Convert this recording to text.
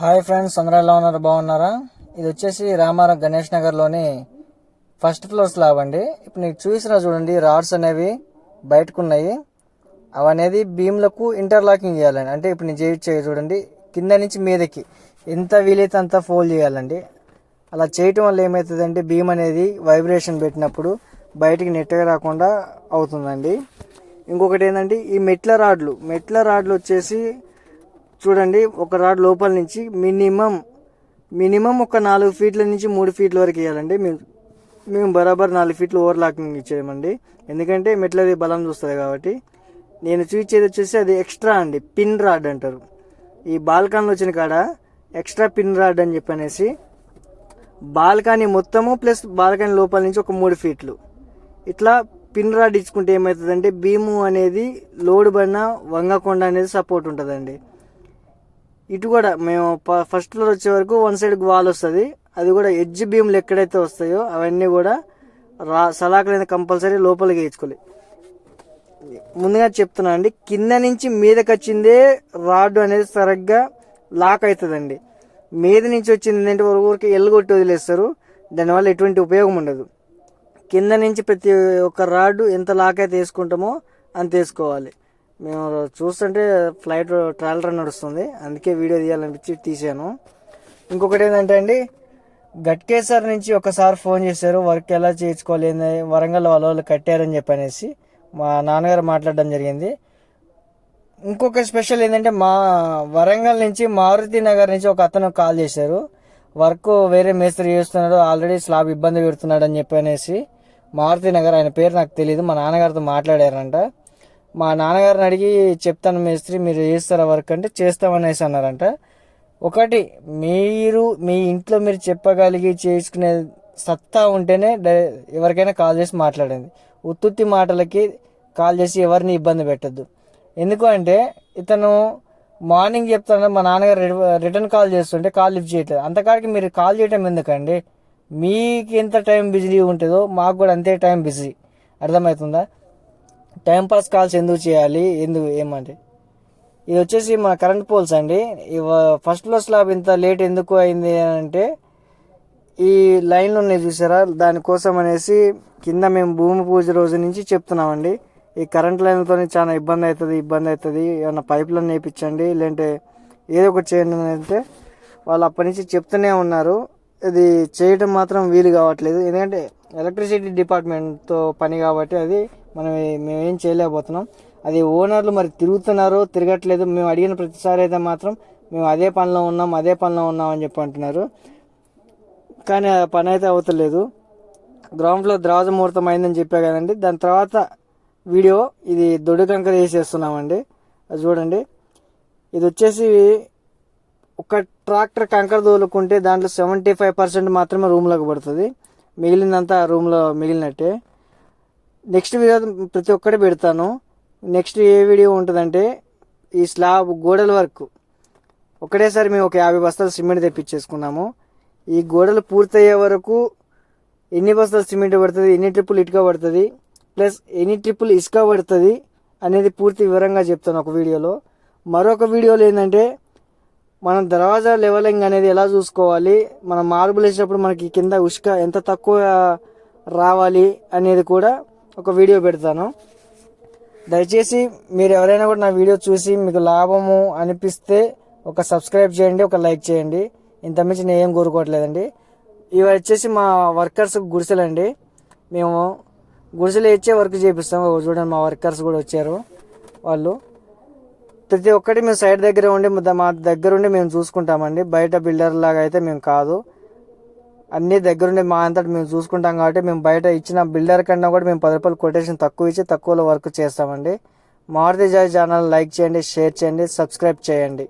Hi friends అందరూ ఎలా ఉన్నారు? బాగున్నారా? ఇది వచ్చేసి రామారావు గణేష్ నగర్లోని ఫస్ట్ ఫ్లోర్ స్లాబ్ అండి. ఇప్పుడు నీకు చూసినా చూడండి రాడ్స్ అనేవి బయటకు ఉన్నాయి అవి అనేది బీమ్లకు ఇంటర్లాకింగ్ చేయాలండి. అంటే ఇప్పుడు నేను చేయించే చూడండి కింద నుంచి మీదకి ఎంత వీలైతే అంత ఫోల్డ్ చేయాలండి. అలా చేయటం వల్ల ఏమవుతుందంటే బీమ్ అనేది వైబ్రేషన్ పెట్టినప్పుడు బయటికి నెట్టగా రాకుండా అవుతుందండి. ఇంకొకటి ఏంటంటే ఈ మెట్ల రాడ్లు మెట్ల రాడ్లు వచ్చేసి చూడండి ఒక రాడ్ లోపల నుంచి మినిమం మినిమం ఒక నాలుగు ఫీట్ల నుంచి మూడు ఫీట్ల వరకు వేయాలండి మేము మేము బరాబర్ నాలుగు ఫీట్లు ఓవర్ లాకింగ్ ఇచ్చేయమండి. ఎందుకంటే మెట్లది బలం చూస్తుంది కాబట్టి. నేను చూపించేది వచ్చేసి అది ఎక్స్ట్రా అండి పిన్ రాడ్ అంటారు. ఈ బాల్కాన్లో వచ్చిన కాడ ఎక్స్ట్రా పిన్ రాడ్ అని చెప్పనేసి బాల్కనీ మొత్తము ప్లస్ బాల్కనీ లోపల నుంచి ఒక మూడు ఫీట్లు. ఇట్లా పిన్ రాడ్ ఇచ్చుకుంటే ఏమవుతుందంటే బీము అనేది లోడ్ పడిన వంగకొండ అనేది సపోర్ట్ ఉంటుందండి. ఇటు కూడా మేము ప- ఫస్ట్ ఫ్లోర్ వచ్చే వరకు వన్ సైడ్ వాల్ వస్తుంది. అది కూడా ఎడ్జ్ బీమ్లు ఎక్కడైతే వస్తాయో అవన్నీ కూడా రా సలాకులైన కంపల్సరీ లోపలికి వేయించుకోవాలి. ముందుగా చెప్తున్నా అండి కింద నుంచి మీదకి వచ్చిందే రాడ్ అనేది సరిగ్గా లాక్ అవుతుందండి. మీద నుంచి వచ్చింది ఏంటంటే ఒక ఊరికి ఎల్లుగొట్టి వదిలేస్తారు. దానివల్ల ఎటువంటి ఉపయోగం ఉండదు. కింద నుంచి ప్రతి ఒక్క రాడ్ ఎంత లాక్ అయితే వేసుకుంటామో అంత వేసుకోవాలి. మేము చూస్తుంటే ఫ్లైట్ ట్రాలర్ నడుస్తుంది. అందుకే వీడియో తీయాలనిపించి తీసాను. ఇంకొకటి ఏంటంటే అండి గట్కేసర్ నుంచి ఒకసారి ఫోన్ చేశారు. వర్క్ ఎలా చేయించుకోవాలి వరంగల్ వాళ్ళ వాళ్ళు కట్టారని చెప్పనేసి మా నాన్నగారు మాట్లాడడం జరిగింది. ఇంకొక స్పెషల్ ఏంటంటే మా వరంగల్ నుంచి మారుతి నగర్ నుంచి ఒక అతను కాల్ చేశారు. వర్క్ వేరే మేస్త్రి చేస్తున్నాడు. ఆల్రెడీ స్లాబ్ ఇబ్బంది పెడుతున్నాడు అని చెప్పనేసి మారుతి నగర్ ఆయన పేరు నాకు తెలియదు మా నాన్నగారితో మాట్లాడారంట. మా నాన్నగారిని అడిగి చెప్తాను మేస్త్రి మీరు చేస్తారా వర్క్ అంటే చేస్తామనేసి అన్నారంట. ఒకటి మీరు మీ ఇంట్లో మీరు చెప్పగలిగి చేసుకునే సత్తా ఉంటేనే డై- ఎవరికైనా కాల్ చేసి మాట్లాడండి. ఉత్తుత్తి మాటలకి కాల్ చేసి ఎవరిని ఇబ్బంది పెట్టద్దు. ఎందుకు అంటే ఇతను మార్నింగ్ చెప్తాను మా నాన్నగారు రిటర్న్ కాల్ చేస్తుంటే కాల్ లిఫ్ట్ చేయట్లేదు. అంతకాడికి మీరు కాల్ చేయటం ఎందుకండి? మీకు ఎంత టైం బిజీ ఉంటుందో మాకు కూడా అంతే టైం బిజీ. అర్థమవుతుందా? టైం పాస్ కాల్స్ ఎందుకు చేయాలి? ఎందుకు ఏమంటే? ఇది వచ్చేసి మన కరెంట్ పోల్స్ అండి. ఫస్ట్ ఫ్లోర్ స్లాబ్ ఇంత లేట్ ఎందుకు అయింది అంటే ఈ లైన్లు ఉన్నాయి చూసారా? దానికోసం అనేసి కింద మేము భూమి పూజ రోజు నుంచి చెప్తున్నామండి. ఈ కరెంట్ లైన్లతో చాలా ఇబ్బంది అవుతుంది ఇబ్బంది అవుతుంది ఏమన్నా పైపులను నేర్పించండి లేదంటే ఏదో ఒకటి చేయండి అంటే వాళ్ళు అప్పటి నుంచి చెప్తూనే ఉన్నారు. ఇది చేయడం మాత్రం వీలు కావట్లేదు. ఎందుకంటే ఎలక్ట్రిసిటీ డిపార్ట్మెంట్తో పని కాబట్టి అది మనం మేమేం చేయలేకపోతున్నాం. అది ఓనర్లు మరి తిరుగుతున్నారో తిరగట్లేదు మేము అడిగిన ప్రతిసారి అయితే మాత్రం మేము అదే పనిలో ఉన్నాం అదే పనిలో ఉన్నాం అని చెప్పి అంటున్నారు. కానీ ఆ పని అయితే అవుతలేదు. గ్రౌండ్ ఫ్లోర్ ద్రవజ ముహూర్తం అయిందని చెప్పా కదండి. దాని తర్వాత వీడియో ఇది దొడ్డు కంకర వేసేస్తున్నామండి. అది చూడండి. ఇది వచ్చేసి ఒక ట్రాక్టర్ కంకర తోలుకుంటే దాంట్లో సెవెంటీ ఫైవ్ పర్సెంట్ మాత్రమే రూమ్లోకి పడుతుంది. మిగిలిందంతా రూమ్లో మిగిలినట్టే. నెక్స్ట్ వీడియో ప్రతి ఒక్కటి పెడతాను. నెక్స్ట్ ఏ వీడియో ఉంటుందంటే ఈ స్లాబ్ గోడల వరకు. ఒకటేసారి మేము ఒక యాభై బస్తాలు సిమెంట్ తెప్పించేసుకున్నాము. ఈ గోడలు పూర్తయ్యే వరకు ఎన్ని బస్తాలు సిమెంట్ పడుతుంది ఎన్ని ట్రిప్పులు ఇటుక పడుతుంది ప్లస్ ఎన్ని ట్రిప్పులు ఇసుక పడుతుంది అనేది పూర్తి వివరంగా చెప్తాను ఒక వీడియోలో. మరొక వీడియోలో ఏంటంటే మనం దర్వాజా లెవెలింగ్ అనేది ఎలా చూసుకోవాలి మనం మార్బుల్ వేసినప్పుడు మనకి కింద ఉష్క ఎంత తక్కువ రావాలి అనేది కూడా ఒక వీడియో పెడతాను. దయచేసి మీరు ఎవరైనా కూడా నా వీడియో చూసి మీకు లాభము అనిపిస్తే ఒక సబ్స్క్రైబ్ చేయండి ఒక లైక్ చేయండి. ఇంత మించి నేను ఏం కోరుకోవట్లేదండి. ఇవి వచ్చేసి మా వర్కర్స్ గుడిసెలండి. మేము గుడిసెలు ఇచ్చే వర్క్ చేపిస్తాం. చూడండి మా వర్కర్స్ కూడా వచ్చారు వాళ్ళు. ప్రతి ఒక్కటి మేము సైడ్ దగ్గర ఉండి మా- మా దగ్గర ఉండి మేము చూసుకుంటామండి. బయట బిల్డర్ లాగా అయితే మేము కాదు. అన్ని దగ్గరుండి మా అంతటి మేము చూసుకుంటాం కాబట్టి మేము బయట ఇచ్చిన బిల్డర్ కన్నా కూడా మేము పది రూపాయలు కొటేషన్ తక్కువ ఇచ్చి తక్కువలో వర్క్ చేస్తామండి. మారుతి జాయ్ ఛానల్ లైక్ చేయండి షేర్ చేయండి సబ్స్క్రైబ్ చేయండి.